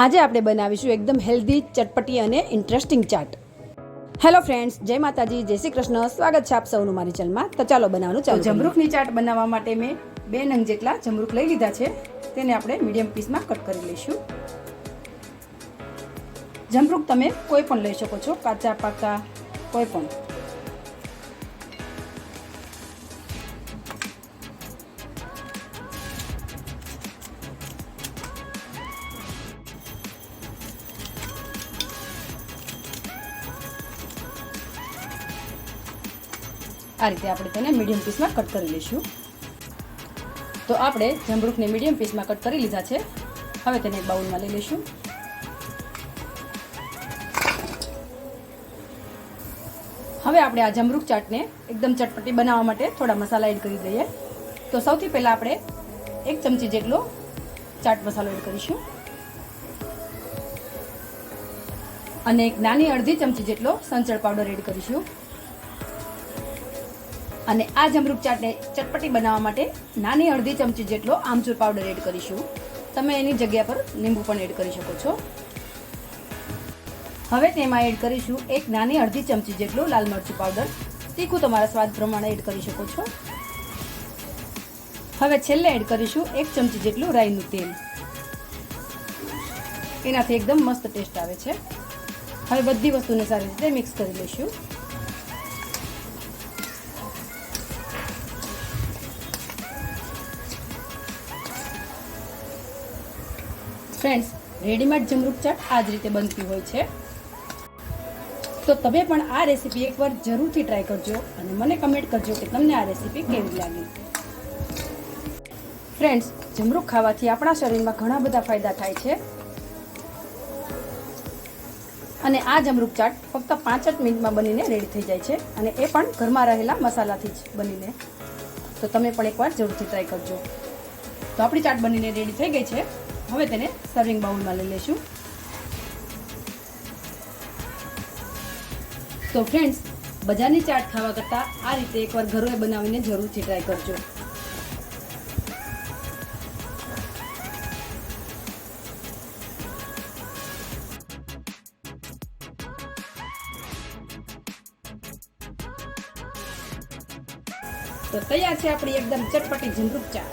આજે આપણે બનાવીશું એકદમ હેલ્ધી ચટપટી અને ઇન્ટરેસ્ટિંગ ચાટ. હેલો ફ્રેન્ડ્સ જય માતાજી જય શ્રી કૃષ્ણ. સ્વાગત છે આપ સૌનું મારી ચેનલમાં. તો ચાલો બનાવવાનું ચાલો જમરૂખની ચાટ બનાવવા માટે મેં બે નંગ જેટલા જમરૂખ લઈ લીધા છે. તેને આપણે મીડિયમ પીસમાં કટ કરી લઈશું. જમરૂખ તમે કોઈ પણ લઈ શકો છો કાચા પાકા કોઈ પણ. આ રીતે આપણે તેને મીડિયમ પીસમાં કટ કરી લઈશું. તો આપણે જમરૂખને મીડિયમ પીસમાં કટ કરી લીધા છે. હવે તેને એક બાઉલમાં લઈ લઈશું. હવે આપણે આ જમરૂખ ચાટને એકદમ ચટપટી બનાવવા માટે થોડા મસાલા એડ કરી દઈએ. તો સૌથી પહેલાં આપણે એક ચમચી જેટલો ચાટ મસાલો એડ કરીશું. અને એક નાની અડધી ચમચી જેટલો સંચળ પાવડર એડ કરીશું. અને આ જમરૂપ ચાટને ચટપટી બનાવવા માટે નાની અડધી ચમચી જેટલો આમચૂર પાવડર એડ કરીશું. તમે એની જગ્યા પર લીંબુ પણ એડ કરી શકો છો. હવે તેમાં એડ કરીશું એક નાની અડધી ચમચી જેટલું લાલ મરચું પાવડર. તીખું તમારા સ્વાદ પ્રમાણે એડ કરી શકો છો. હવે છેલ્લે એડ કરીશું એક ચમચી જેટલું રાઈનું તેલ. એનાથી એકદમ મસ્ત ટેસ્ટ આવે છે. હવે બધી વસ્તુને સારી રીતે મિક્સ કરી લઈશું. ફ્રેન્ડ્સ, રેડીમેડ જમરૂક ચાટ આ જ રીતે બનતી હોય છે. તો તમે પણ આ રેસીપી એકવાર જરૂરથી ટ્રાય કરજો અને મને કમેન્ટ કરજો કે તમને આ રેસીપી કેવી લાગી. ફ્રેન્ડ્સ, જમરૂક ખાવાથી આપણા શરીરમાં ઘણા બધા ફાયદા થાય છે. અને આ જમરૂક ચાટ ફક્ત પાંચ જ મિનિટમાં બનીને રેડી થઈ જાય છે અને એ પણ ઘરમાં રહેલા મસાલાથી જ બનીને. તો તમે પણ એકવાર જરૂરથી ટ્રાય કરજો. તો આપણી ચાટ બનીને રેડી થઈ ગઈ છે. હવે તેને સર્વિંગ બાઉલમાં લઈ લઈશું. તો ફ્રેન્ડ્સ બજારની ચાટ ખાવા કરતાં આ રીતે એકવાર ઘરોએ બનાવીને જરૂરથી ટ્રાય કરજો. તો તૈયાર છે આપણી એકદમ ચટપટી જમરૂક ચા